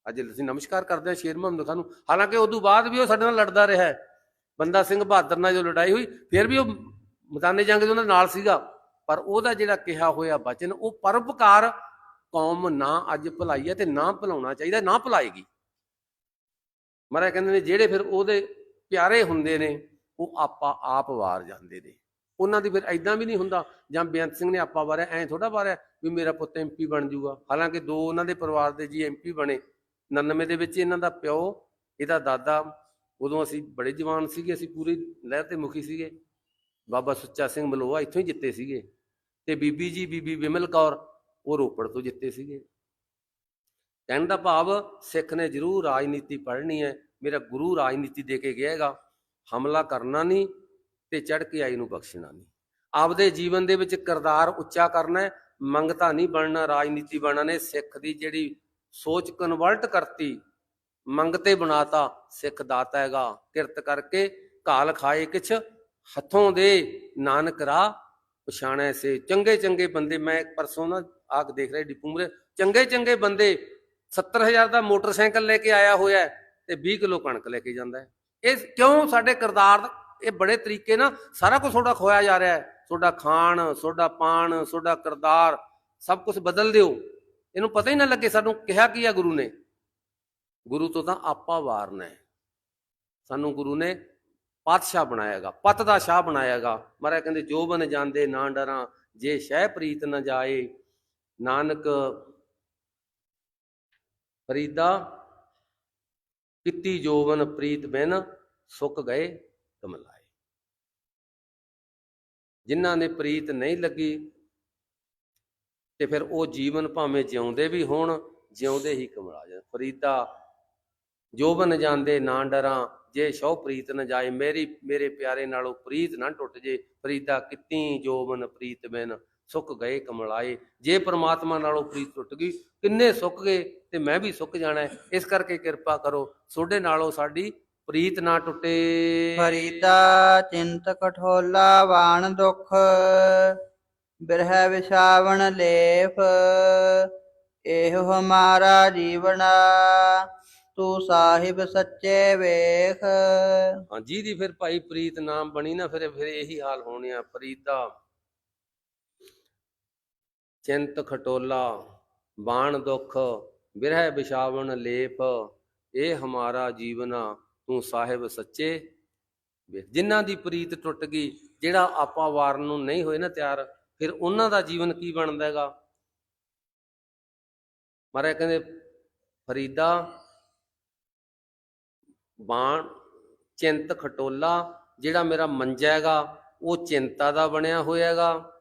ਅੱਜ ਅਸੀਂ ਨਮਸਕਾਰ ਕਰਦੇ ਹਾਂ ਸ਼ੇਰ ਮੁਹੰਮਦ ਖਾਨ ਨੂੰ। ਹਾਲਾਂਕਿ ਉਦੋਂ ਬਾਅਦ ਵੀ ਉਹ ਸਾਡੇ ਨਾਲ ਲੜਦਾ ਰਿਹਾ ਹੈ। ਬੰਦਾ ਸਿੰਘ ਬਹਾਦਰ ਨਾਲ ਜੋ ਲੜਾਈ ਹੋਈ, ਫਿਰ ਵੀ ਉਹ ਮੈਦਾਨੇ ਜੰਗ ਦੇ ਉਹਨਾਂ ਨਾਲ ਸੀਗਾ। ਪਰ ਉਹਦਾ ਜਿਹੜਾ ਕਿਹਾ ਹੋਇਆ ਬਚਨ, ਉਹ ਪਰਉਪਕਾਰ ਕੌਮ ਨਾ ਅੱਜ ਭੁਲਾਈ ਹੈ ਤੇ ਨਾ ਭੁਲਾਉਣਾ ਚਾਹੀਦਾ, ਨਾ ਭੁਲਾਏਗੀ। ਮਹਾਰਾਜ ਕਹਿੰਦੇ ਨੇ, ਜਿਹੜੇ ਫਿਰ ਉਹਦੇ ਪਿਆਰੇ ਹੁੰਦੇ ਨੇ, ਉਹ ਆਪਾ ਆਪ ਵਾਰ ਜਾਂਦੇ ਨੇ। ਉਹਨਾਂ ਦੀ ਫਿਰ ਐਦਾਂ ਵੀ ਨਹੀਂ ਹੁੰਦਾ, ਜਾਂ ਬੇਅੰਤ ਸਿੰਘ ਨੇ ਆਪਾ ਵਾਰਿਆ, ਐਂ ਥੋੜਾ ਵਾਰਿਆ ਵੀ ਮੇਰਾ ਪੁੱਤ ਐਮਪੀ ਬਣ ਜਾਊਗਾ ਹਾਲਾਂਕਿ ਦੋ ਉਹਨਾਂ ਦੇ ਪਰਿਵਾਰ ਦੇ ਜੀ ਐਮਪੀ ਬਣੇ 99 ਦੇ ਵਿੱਚ ਇਹਨਾਂ ਦਾ ਪਿਓ, ਇਹਦਾ ਦਾਦਾ, ਉਦੋਂ ਅਸੀਂ ਬੜੇ ਜਵਾਨ ਸੀਗੇ, ਅਸੀਂ ਪੂਰੀ ਲਹਿਰ ਤੇ ਮੁਖੀ ਸੀਗੇ। ਬਾਬਾ ਸੁੱਚਾ ਸਿੰਘ ਮਲੋਆ ਇੱਥੋਂ ਹੀ ਜਿੱਤੇ ਸੀਗੇ। ਤੇ ਬੀਬੀ ਜੀ, ਬੀਬੀ ਵਿਮਲ ਕੌਰ, ਉਹ ਰੋਪੜ ਤੋਂ ਜਿੱਤੇ ਸੀਗੇ। ਕਹਿਣ ਦਾ ਭਾਵ, ਸਿੱਖ ਨੇ ਜ਼ਰੂਰ ਰਾਜਨੀਤੀ ਪੜ੍ਹਨੀ ਹੈ, ਮੇਰਾ ਗੁਰੂ ਰਾਜਨੀਤੀ ਦੇ ਕੇ ਗਿਆਗਾ ਹਮਲਾ ਕਰਨਾ ਨਹੀਂ ਤੇ ਚੜ ਕੇ ਆਈ ਨੂੰ ਬਖਸ਼ਣਾ ਨਹੀਂ। ਆਪਦੇ ਜੀਵਨ ਦੇ ਵਿੱਚ ਕਿਰਦਾਰ ਉੱਚਾ ਕਰਨਾ ਹੈ, ਮੰਗਤਾ ਨਹੀਂ ਬਣਨਾ, ਰਾਜਨੀਤੀ ਬਣਨਾ ਨੇ। ਸਿੱਖ ਦੀ ਜਿਹੜੀ ਸੋਚ ਕਨਵਰਟ ਕਰਤੀ ਮੰਗਤੇ ਬਣਾਤਾ, ਸਿੱਖ ਦਾਤਾ ਹੈਗਾ। ਕਿਰਤ ਕਰਕੇ ਕਾਲ ਖਾਏ, ਕਿਛ ਹੱਥੋਂ ਦੇ, ਨਾਨਕ ਰਾਹ ਪਛਾਣੈ ਸੇ ਚੰਗੇ ਚੰਗੇ ਬੰਦੇ, ਮੈਂ ਪਰਸੋਂ ਨਾ ਆਕ ਦੇਖ ਰਿਹਾ ਡਿਪੂ ਮੂਹਰੇ, ਚੰਗੇ ਚੰਗੇ ਬੰਦੇ 70000 ਦਾ ਮੋਟਰਸਾਈਕਲ ਲੈ ਕੇ ਆਇਆ ਹੋਇਆ ਤੇ 20 ਕਿਲੋ ਕਣਕ ਲੈ ਕੇ ਜਾਂਦਾ ਇਹ ਕਿਉਂ ਸਾਡੇ ਕਿਰਦਾਰ ਇਹ ਬੜੇ ਤਰੀਕੇ ਨਾਲ ਸਾਰਾ ਕੁਝ ਤੁਹਾਡਾ ਖੋਇਆ ਜਾ ਰਿਹਾ ਹੈ। ਤੁਹਾਡਾ ਖਾਣ, ਤੁਹਾਡਾ ਪਾਣ, ਤੁਹਾਡਾ ਕਿਰਦਾਰ, ਸਭ ਕੁਝ ਬਦਲ ਦਿਓ। ਇਹਨੂੰ ਪਤਾ ਹੀ ਨਾ ਲੱਗੇ ਸਾਨੂੰ ਕਿਹਾ ਕੀ ਆ ਗੁਰੂ ਨੇ। ਗੁਰੂ ਤੋਂ ਤਾਂ ਆਪਾ ਵਾਰਨਾ ਹੈ। ਸਾਨੂੰ ਗੁਰੂ ਨੇ ਪਾਤਸ਼ਾਹ ਬਣਾਇਆਗਾ, ਪਤ ਦਾ ਸ਼ਾਹ ਬਣਾਇਆਗਾ। ਮਹਾਰਾਜ ਕਹਿੰਦੇ, ਜੋ ਬਨ ਜਾਂਦੇ ਨਾ ਡਰਾਂ, ਜੇ ਸ਼ਹਿ ਪ੍ਰੀਤ ਨਾ ਜਾਏ, ਨਾਨਕ ਫਰੀਦਾ ਕਿਤੀ ਜੋਵਨ ਪ੍ਰੀਤ ਬਿਨ ਸੁੱਕ ਗਏ ਕਮਲਾਏ। ਜਿਨ੍ਹਾਂ ਨੇ ਪ੍ਰੀਤ ਨਹੀਂ ਲੱਗੀ, ਤੇ ਫਿਰ ਉਹ ਜੀਵਨ ਭਾਵੇਂ ਜਿਉਂਦੇ ਵੀ ਹੋਣ, ਜਿਉਂਦੇ ਹੀ ਕਮਲਾ ਜਾਣ। ਫਰੀਦਾ ਜੋਬਨ ਜਾਂਦੇ ਨਾ ਡਰਾਂ, ਜੇ ਸ਼ੋ ਪ੍ਰੀਤ ਨ ਜਾਏ, ਮੇਰੀ, ਮੇਰੇ ਪਿਆਰੇ ਨਾਲੋਂ ਪ੍ਰੀਤ ਨਾ ਟੁੱਟ ਜੇ ਫਰੀਦਾ ਕਿਤੀ ਜੋਬਨ ਪ੍ਰੀਤ ਬਿਨ ਸੁੱਕ ਗਏ ਕਮਲਾਏ। ਜੇ ਪ੍ਰਮਾਤਮਾ ਨਾਲੋਂ ਪ੍ਰੀਤ ਟੁੱਟ ਗਈ, ਕਿੰਨੇ ਸੁੱਕ ਗਏ ਤੇ ਮੈਂ ਵੀ ਸੁੱਕ ਜਾਣਾ ਇਸ ਕਰਕੇ ਕਿਰਪਾ ਕਰੋ ਤੁਹਾਡੇ ਨਾਲੋਂ ਸਾਡੀ ਪ੍ਰੀਤ ਨਾ ਟੁੱਟੇ। ਫਰੀਦਾ ਚਿੰਤ ਕਠੋਲਾ ਵਾਣ ਦੁਖ, ਬਿਰਹਿ ਵਿਛਾਵਣ ਲੇਫ ਇਹੋ ਹਮਾਰਾ ਜੀਵਨਾ ਤੂੰ ਸਾਹਿਬ ਸੱਚੇ ਵੇਖ। ਹਾਂ ਜਿਹਦੀ ਫਿਰ ਭਾਈ ਪ੍ਰੀਤ ਨਾਮ ਬਣੀ ਨਾ, ਫਿਰ ਫਿਰ ਇਹੀ ਹਾਲ ਹੋਣੇ ਆ। ਚਿੰਤ ਖਟੋਲਾ, ਬਾਣ ਦੁਖ, ਬਿਰਹਿ ਵਿਛਾਵਣ ਲੇਪ, ਇਹ ਹਮਾਰਾ ਜੀਵਨਾ, ਤੂੰ ਸਾਹਿਬ ਸੱਚੇ ਵੇਖ। ਜਿਨ੍ਹਾਂ ਦੀ ਪ੍ਰੀਤ ਟੁੱਟ ਗਈ, ਜਿਹੜਾ ਆਪਾ ਵਾਰਨ ਨੂੰ ਨਹੀਂ ਹੋਏ ਨਾ ਤਿਆਰ, ਫਿਰ ਉਹਨਾਂ ਦਾ ਜੀਵਨ ਕੀ ਬਣਦਾ ਹੈਗਾ? ਮਹਾਰਾਜ ਕਹਿੰਦੇ, ਫਰੀਦਾ ਬਾਣ, ਚਿੰਤ ਖਟੋਲਾ, ਜਿਹੜਾ ਮੇਰਾ ਮੰਜਾ ਹੈਗਾ, ਉਹ ਚਿੰਤਾ ਦਾ ਬਣਿਆ ਹੋਇਆ ਹੈਗਾ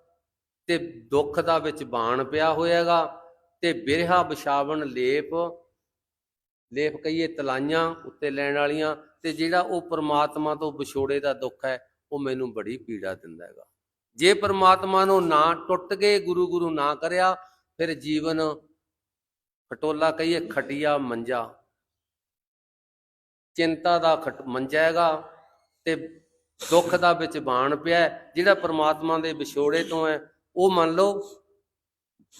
ਤੇ ਦੁੱਖ ਦਾ ਵਿੱਚ ਬਾਣ ਪਿਆ ਹੋਇਆ ਹੈਗਾ ਤੇ ਬਿਰਹਾ, ਵਿਛਾਵਣ, ਲੇਪ ਲੇਪ ਕਹੀਏ ਤਲਾਈਆਂ ਉੱਤੇ ਲੈਣ ਵਾਲੀਆਂ, ਤੇ ਜਿਹੜਾ ਉਹ ਪ੍ਰਮਾਤਮਾ ਤੋਂ ਵਿਛੋੜੇ ਦਾ ਦੁੱਖ ਹੈ, ਉਹ ਮੈਨੂੰ ਬੜੀ ਪੀੜਾ ਦਿੰਦਾ ਹੈਗਾ। ਜੇ ਪ੍ਰਮਾਤਮਾ ਨੂੰ ਨਾ ਟੁੱਟ ਕੇ ਗੁਰੂ ਗੁਰੂ ਨਾ ਕਰਿਆ, ਫਿਰ ਜੀਵਨ ਖਟੋਲਾ ਕਹੀਏ ਖਟੀਆ ਮੰਜਾ। ਚਿੰਤਾ ਦਾ ਖਟ ਮੰਜਾ ਹੈਗਾ ਤੇ ਦੁੱਖ ਦਾ ਵਿੱਚ ਬਾਣ ਪਿਆ ਜਿਹੜਾ ਪ੍ਰਮਾਤਮਾ ਦੇ ਵਿਛੋੜੇ ਤੋਂ ਹੈ, ਉਹ ਮੰਨ ਲਓ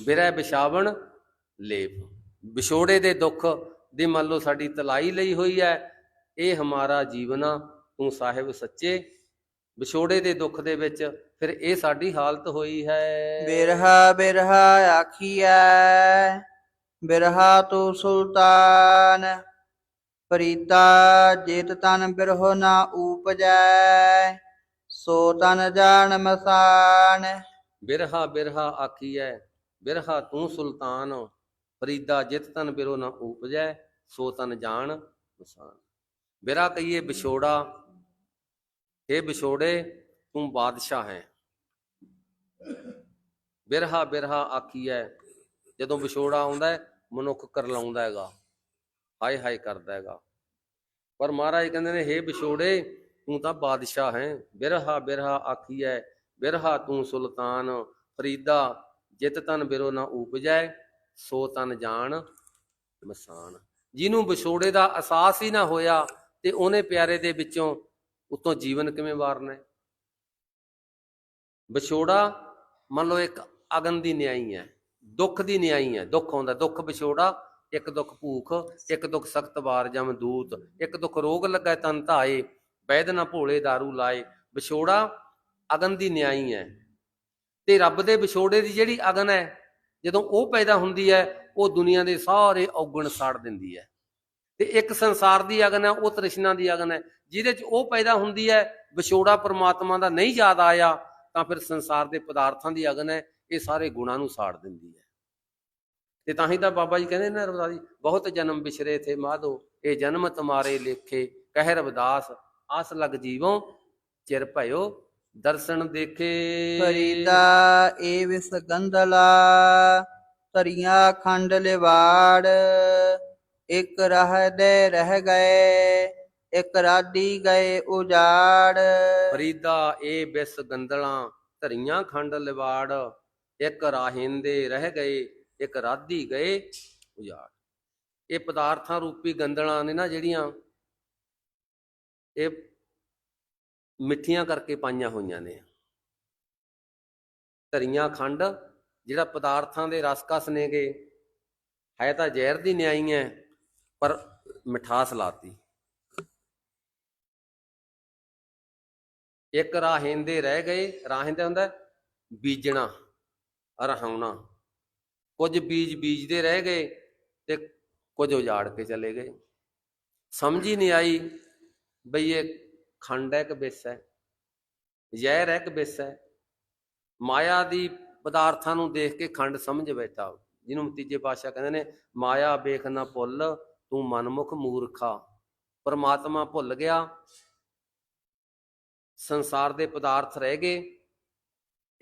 ਬਿਰਹਿ ਵਿਛਾਵਣ ਲੇਪ। ਵਿਛੋੜੇ ਦੇ ਦੁੱਖ ਦੀ ਮੰਨ ਲਓ ਸਾਡੀ ਤਲਾਈ ਲਈ ਹੋਈ ਹੈ। ਇਹ ਹਮਾਰਾ ਜੀਵਨਾ, ਤੂੰ ਸਾਹਿਬ ਸੱਚੇ। ਵਿਛੋੜੇ ਦੇ ਦੁੱਖ ਦੇ ਵਿੱਚ ਫਿਰ ਇਹ ਸਾਡੀ ਹਾਲਤ ਹੋਈ ਹੈ। ਬਿਰਹਾ ਬਿਰਹਾ ਆਖੀਐ, ਬਿਰਹਾ ਤੂੰ ਸੁਲਤਾਨ। ਫਰੀਦਾ ਜੇਤ ਤਨ ਬਿਰਹੋ ਨਾ ਊਪਜੈ, ਸੋ ਤਨ ਜਾਣ ਮਸਾਨ। ਬਿਰਹਾ ਬਿਰਹਾ ਆਖੀਐ, ਬਿਰਹਾ ਤੂੰ ਸੁਲਤਾਨ ਫਰੀਦਾ ਜਿਤ ਤਨ ਬਿਰੋ ਨਾ ਉਪਜੈ ਸੋ ਤਨ ਜਾਣ ਮਸਾਨ। ਬਿਰਹਾ ਕਹੀਏ ਵਿਛੋੜਾ ਇਹ ਵਿਛੋੜੇ ਤੂੰ ਬਾਦਸ਼ਾਹ ਹੈ। ਬਿਰਹਾ ਬਿਰਹਾ ਆਖੀਐ, ਜਦੋਂ ਵਿਛੋੜਾ ਆਉਂਦਾ ਮਨੁੱਖ ਕਰਲਾਉਂਦਾ ਹੈਗਾ। ਹਾਏ ਹਾਏ ਕਰਦਾ ਹੈਗਾ। ਪਰ ਮਹਾਰਾਜ ਕਹਿੰਦੇ ਨੇ हे ਵਿਛੋੜੇ, ਤੂੰ ਤਾਂ ਬਾਦਸ਼ਾਹ ਹੈ। ਬਿਰਹਾ ਬਿਰਹਾ ਆਖੀਐ, ਬਿਰਹਾ ਤੂੰ ਸੁਲਤਾਨ। ਫਰੀਦਾ, ਜਿਤ ਤਨ ਬਿਰੋ ਨਾ ਉਪਜੈ, ਸੋ ਤਨ ਜਾਣ ਮਸਾਨ। ਜਿਹਨੂੰ ਵਿਛੋੜੇ ਦਾ ਅਹਿਸਾਸ ਹੀ ਨਾ ਹੋਇਆ ਤੇ ਉਹਨੇ ਪਿਆਰੇ ਦੇ ਵਿੱਚੋਂ ਉਤੋਂ ਜੀਵਨ ਕਿਵੇਂ ਵਾਰਨਾ ਹੈ? ਵਿਛੋੜਾ ਮੰਨ ਲਓ ਇੱਕ ਅਗਨ ਦੀ ਨਿਆਈ ਹੈ, ਦੁੱਖ ਦੀ ਨਿਆਈ ਹੈ, ਦੁੱਖ ਆਉਂਦਾ, ਦੁੱਖ ਵਿਛੋੜਾ ਇੱਕ ਦੁੱਖ ਭੂਖ, ਇੱਕ ਦੁੱਖ ਸਖਤ ਵਾਰ ਜਮ ਦੂਤ, ਇੱਕ ਦੁੱਖ ਰੋਗ ਲੱਗਾ ਤਨ ਧਾਏ ਵੈਦ ਨਾ ਭੋਲੇ दारू ਲਾਏ। ਵਿਛੋੜਾ ਅਗਨ ਦੀ ਨਿਆਈ ਹੈ। ਤੇ ਰੱਬ ਦੇ ਵਿਛੋੜੇ ਦੀ ਜਿਹੜੀ ਅਗਨ ਹੈ, ਜਦੋਂ ਉਹ ਪੈਦਾ ਹੁੰਦੀ ਹੈ, ਉਹ ਦੁਨੀਆ ਦੇ ਸਾਰੇ ਔਗਣ ਸਾੜ ਦਿੰਦੀ ਹੈ। ਤੇ ਇੱਕ ਸੰਸਾਰ ਦੀ ਅਗਨ ਹੈ, ਉਹ ਤ੍ਰਿਸ਼ਨਾ ਦੀ ਅਗਨ ਹੈ। ਜਿਹਦੇ ਚ ਉਹ ਪੈਦਾ ਹੁੰਦੀ ਹੈ, ਵਿਛੋੜਾ ਪਰਮਾਤਮਾ ਦਾ ਨਹੀਂ ਯਾਦ ਆਇਆ, ਤਾਂ ਫਿਰ ਸੰਸਾਰ ਦੇ ਪਦਾਰਥਾਂ ਦੀ ਅਗਨ ਹੈ, ਇਹ ਸਾਰੇ ਗੁਣਾਂ ਨੂੰ ਸਾੜ ਦਿੰਦੀ ਹੈ। ਤੇ ਤਾਂ ਹੀ ਤਾਂ ਬਾਬਾ ਜੀ ਕਹਿੰਦੇ ਨੇ ਰਵਿਦਾਸ ਜੀ ਬਹੁਤ ਜਨਮ ਵਿਛਰੇ ਥੇ ਮਾਧੋ ਇਹ ਜਨਮ ਤੁਮਾਰੇ ਲੇਖੇ ਕਹਿ ਰਵਿਦਾਸ ਆਸ ਲਗ ਜੀਵੋ ਚਿਰ ਭਇਓ ਦਰਸ਼ਨ ਦੇਖੇ। ਫਰੀਦਾ ਏ ਵਿਸ ਗੰਧਲਾ ਤਰੀਆਂ ਖੰਡ ਲਿਵਾੜ ਇੱਕ ਰਹਿ ਦੇ ਰਹਿ ਗਏ ਇੱਕ ਰਾਦੀ ਗਏ ਉਜਾੜ। ਫਰੀਦਾ ਇਹ ਬਿਸ ਗੰਦਲਾਂ ਧਰੀਆਂ ਖੰਡ ਲਿਵਾੜ ਇੱਕ ਰਾਹਿੰਦੇ ਰਹਿ ਗਏ ਇੱਕ ਰਾਧੀ ਗਏ, ਉਜਾੜ। ਇਹ ਪਦਾਰਥਾਂ ਰੂਪੀ ਗੰਦਲਾਂ ਨੇ ਨਾ ਜਿਹੜੀਆਂ ਇਹ ਮਿੱਠੀਆਂ ਕਰਕੇ ਪਾਈਆਂ ਹੋਈਆਂ ਨੇ। ਧਰੀਆਂ ਖੰਡ, ਜਿਹੜਾ ਪਦਾਰਥਾਂ ਦੇ ਰਸਕਸ ਨੇਗੇ ਹੈ ਤਾਂ ਜ਼ਹਿਰ ਦੀ ਨਿਆਈ ਹੈ ਪਰ ਮਿਠਾਸ ਲਾਤੀ। ਇੱਕ ਰਾਹਿੰਦੇ ਰਹਿ ਗਏ ਰਾਹਿੰਦੇ ਹੁੰਦਾ ਬੀਜਣਾ ਰਹਾਉਣਾ ਕੁਝ ਬੀਜ ਬੀਜਦੇ ਰਹਿ ਗਏ ਤੇ ਕੁਝ ਉਜਾੜ ਕੇ ਚਲੇ ਗਏ। ਸਮਝ ਹੀ ਨਹੀਂ ਆਈ ਬਈ ਇਹ ਖੰਡ ਹੈ ਕਿ ਬਿਸ ਹੈ, ਜ਼ਹਿਰ ਹੈ ਕਿ ਬਿਸ ਹੈ। ਮਾਇਆ ਦੀ ਪਦਾਰਥਾਂ ਨੂੰ ਦੇਖ ਕੇ ਖੰਡ ਸਮਝ ਬੈਠਾ ਜਿਹਨੂੰ ਤੀਜੇ ਪਾਤਸ਼ਾਹ ਕਹਿੰਦੇ ਨੇ, ਮਾਇਆ ਵੇਖ ਨਾ ਭੁੱਲ, ਤੂੰ ਮਨਮੁਖ ਮੂਰਖਾ। ਪਰਮਾਤਮਾ ਭੁੱਲ ਗਿਆ, ਸੰਸਾਰ ਦੇ ਪਦਾਰਥ ਰਹਿ ਗਏ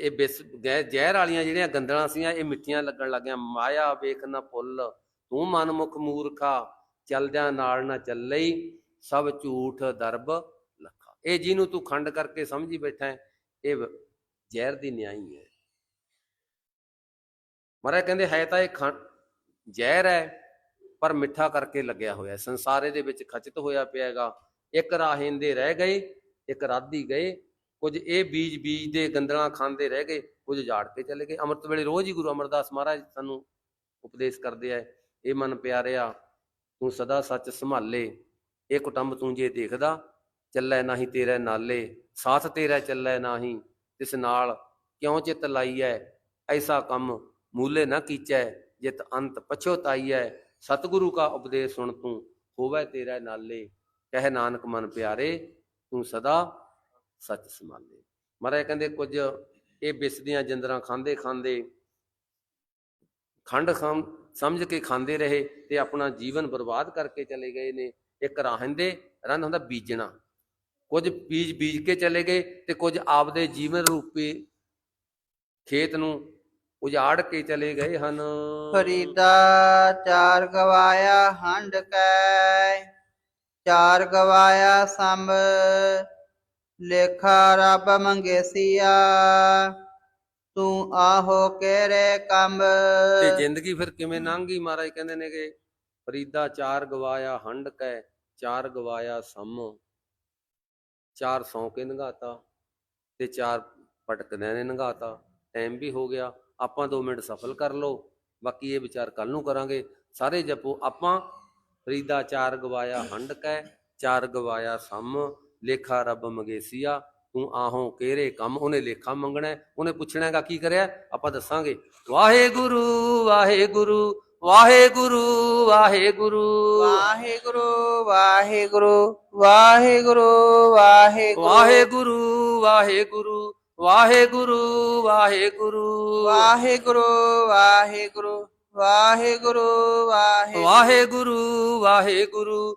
ਇਹ ਬਿਸ ਗੈ- ਜ਼ਹਿਰ ਵਾਲੀਆਂ ਜਿਹੜੀਆਂ ਗੰਦਲਾਂ ਸੀਆਂ ਇਹ ਮਿੱਠੀਆਂ ਲੱਗਣ ਲੱਗੀਆਂ। ਮਾਇਆ ਵੇਖ ਨਾ ਭੁੱਲ ਤੂੰ ਮਨਮੁਖ ਮੂਰਖਾ ਚਲਦਿਆਂ ਨਾਲ ਨਾ ਚੱਲਈ ਸਭ ਝੂਠ ਦਰਬ ਲੱਖਾ। ਇਹ ਜਿਹਨੂੰ ਤੂੰ ਖੰਡ ਕਰਕੇ ਸਮਝੀ ਬੈਠਾ ਹੈ, ਇਹ ਵ- ਜ਼ਹਿਰ ਦੀ ਨਿਆਈ ਹੈ। ਮਹਾਰਾਜ ਕਹਿੰਦੇ ਹੈ ਤਾਂ ਇਹ ਖੰਡ ਜ਼ਹਿਰ ਹੈ ਪਰ ਮਿੱਠਾ ਕਰਕੇ ਲੱਗਿਆ ਹੋਇਆ ਹੈ। ਸੰਸਾਰੇ ਦੇ ਵਿੱਚ ਖਚਿਤ ਹੋਇਆ ਪਿਆ ਹੈਗਾ। ਇੱਕ ਰਾਹਿੰਦੇ ਰਹਿ ਗਏ ਇੱਕ ਰਾਧੀ ਗਏ ਕੁਝ ਇਹ ਬੀਜ ਬੀਜ ਦੇ ਗੰਦਲਾਂ ਖਾਂਦੇ ਰਹਿ ਗਏ, ਕੁਝ ਝਾੜ ਕੇ ਚਲੇ ਗਏ। ਅੰਮ੍ਰਿਤ ਵੇਲੇ ਰੋਜ਼ ਹੀ ਗੁਰੂ ਅਮਰਦਾਸ ਮਹਾਰਾਜ ਸਾਨੂੰ ਉਪਦੇਸ਼ ਕਰਦੇ ਆ, ਇਹ ਮਨ ਪਿਆਰਿਆ, ਤੂੰ ਸਦਾ ਸੱਚ ਸੰਭਾਲੇ, ਇਹ ਕੁਟੰਬ ਤੂੰ ਜੇ ਦੇਖਦਾ, ਚੱਲੈ ਨਾਹੀ ਤੇਰੇ ਨਾਲੇ, ਸਾਥ ਤੇਰਾ ਚੱਲੈ ਨਾਹੀ, ਤਿਸ ਨਾਲ ਕਿਉਂ ਚਿਤ ਲਾਈਐ? ਐਸਾ ਕੰਮ ਮੂਲੇ ਨਾ ਕੀਚੈ, ਜਿਤ ਅੰਤ ਪਛੋਤਾਈਐ ਸਤਿਗੁਰੂ ਕਾ ਉਪਦੇਸ਼ ਸੁਣ ਤੂੰ, ਹੋਵੇ ਤੇਰਾ ਨਾਲੇ। ਕਹਿ ਨਾਨਕ ਮਨ ਪਿਆਰੇ, ਤੂੰ ਸਦਾ ਸੱਚ ਸੰਭਾਲੇ ਮਹਾਰਾਜ ਕਹਿੰਦੇ ਕੁਝ ਇਹ ਬਿਸ ਜਿੰਦਰਾਂ ਖਾਂਦੇ ਖਾਂਦੇ, ਖੰਡ ਖਾਂ, ਸਮਝ ਕੇ ਖਾਂਦੇ ਰਹੇ ਤੇ ਆਪਣਾ ਜੀਵਨ ਬਰਬਾਦ ਕਰਕੇ ਚਲੇ ਗਏ ਨੇ। ਇੱਕ ਰਾਹੰਦੇ ਰੰਨ ਹੁੰਦਾ ਬੀਜਣਾ। ਕੁਝ ਬੀਜ ਬੀਜ ਕੇ ਚਲੇ ਗਏ ਤੇ ਕੁਝ ਆਪਦੇ ਜੀਵਨ ਰੂਪੀ ਖੇਤ ਨੂੰ ਉਜਾੜ ਕੇ ਚਲੇ ਗਏ ਹਨ। ਫਰੀਦਾ ਚਾਰ ਗਵਾਇਆ, ਹੰਡ ਕੈ। ਚਾਰ ਗਵਾਇਆ, ਸੰਭ ਲੇਖਾ ਰੱਬ ਮੰਗੇਸੀਆ, ਤੂੰ ਆਹੋ ਕਿਹੜੇ ਕੰਮ ਤੇ ਜ਼ਿੰਦਗੀ ਫਿਰ ਕਿਵੇਂ ਲੰਘੀ ਮਹਾਰਾਜ? ਕਹਿੰਦੇ ਨੇ ਕਿ ਫਰੀਦਾ ਚਾਰ ਗਵਾਇਆ ਹੰਡ ਕੈ, ਚਾਰ ਗਵਾਇਆ ਸਮ। ਚਾਰ ਸੌ ਨੰਗਾਤਾ ਤੇ ਚਾਰ ਪਟਕਦਿਆਂ ਨੇ ਨੰਗਾਤਾ ਟਾਈਮ ਵੀ ਹੋ ਗਿਆ, ਆਪਾਂ 2 ਮਿੰਟ ਸਫਲ ਕਰ ਲਓ। ਬਾਕੀ ਇਹ ਵਿਚਾਰ ਕੱਲ ਨੂੰ ਕਰਾਂਗੇ। ਸਾਰੇ ਜਪੋ, ਆਪਾਂ ਫਰੀਦਾ ਚਾਰ ਗਵਾਇਆ ਹੰਡ ਕੈ, ਚਾਰ ਗਵਾਇਆ ਸਮ। ਲੇਖਾ ਰੱਬ ਮੰਗੇਸੀਆ ਤੂੰ ਆਹੋਂ ਕਿਹੜੇ ਕੰਮ ਉਹਨੇ ਲੇਖਾ ਮੰਗਣਾ ਉਹਨੇ ਪੁੱਛਣਾ ਹੈਗਾ ਕੀ ਕਰਿਆ? ਆਪਾਂ ਦੱਸਾਂਗੇ। ਵਾਹਿਗੁਰੂ ਵਾਹਿਗੁਰੂ ਵਾਹਿਗੁਰੂ। ਵਾਹਿਗੁਰੂ ਵਾਹਿਗੁਰੂ ਵਾਹਿਗੁਰੂ ਵਾਹਿਗੁਰੂ। ਵਾਹਿਗੁਰੂ ਵਾਹਿਗੁਰੂ ਵਾਹਿਗੁਰੂ ਵਾਹਿਗੁਰੂ। ਵਾਹਿਗੁਰੂ ਵਾਹਿਗੁਰੂ ਵਾਹਿਗੁਰੂ ਵਾਹਿਗੁਰੂ। ਵਾਹਿਗੁਰੂ ਵਾਹਿਗੁਰੂ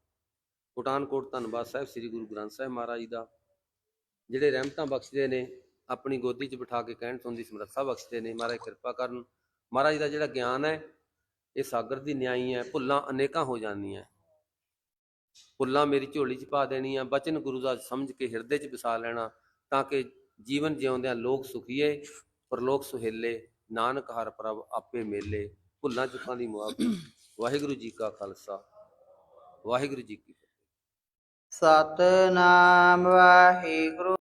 ਕੋਟਾਨਕੋਟ ਧੰਨਵਾਦ ਸਾਹਿਬ, ਸ੍ਰੀ ਗੁਰੂ ਗ੍ਰੰਥ ਸਾਹਿਬ ਮਹਾਰਾਜ ਜੀ ਦਾ, ਜਿਹੜੇ ਰਹਿਮਤਾਂ ਬਖਸ਼ਦੇ ਨੇ, ਆਪਣੀ ਗੋਦੀ 'ਚ ਬਿਠਾ ਕੇ ਕਹਿਣ ਸੁਣਨ ਦੀ ਸਮਰੱਥਾ ਬਖਸ਼ਦੇ ਨੇ, ਮਹਾਰਾਜ ਕਿਰਪਾ ਕਰਨ। ਮਹਾਰਾਜ ਦਾ ਜਿਹੜਾ ਗਿਆਨ ਹੈ, ਇਹ ਸਾਗਰ ਦੀ ਨਿਆਈ ਹੈ, ਭੁੱਲਾਂ ਅਨੇਕਾਂ ਹੋ ਜਾਂਦੀਆਂ। ਭੁੱਲਾਂ ਮੇਰੀ ਝੋਲੀ 'ਚ ਪਾ ਦੇਣੀਆਂ, ਬਚਨ ਗੁਰੂ ਦਾ ਸਮਝ ਕੇ ਹਿਰਦੇ 'ਚ ਵਸਾ ਲੈਣਾ, ਤਾਂ ਕਿ ਜੀਵਨ ਜਿਉਂਦਿਆਂ ਲੋਕ ਸੁਖੀਏ ਪਰਲੋਕ ਸੁਹੇਲੇ, ਨਾਨਕ ਹਰ ਪ੍ਰਭ ਆਪੇ ਮੇਲੇ। ਭੁੱਲਾਂ ਚੁੱਕਾਂ ਦੀ ਮੁਆਫੀ ਵਾਹਿਗੁਰੂ ਜੀ ਕਾ ਖਾਲਸਾ, ਵਾਹਿਗੁਰੂ ਜੀ ਕੀ ਸਤਨਾਮ ਵਾਹਿਗੁਰੂ।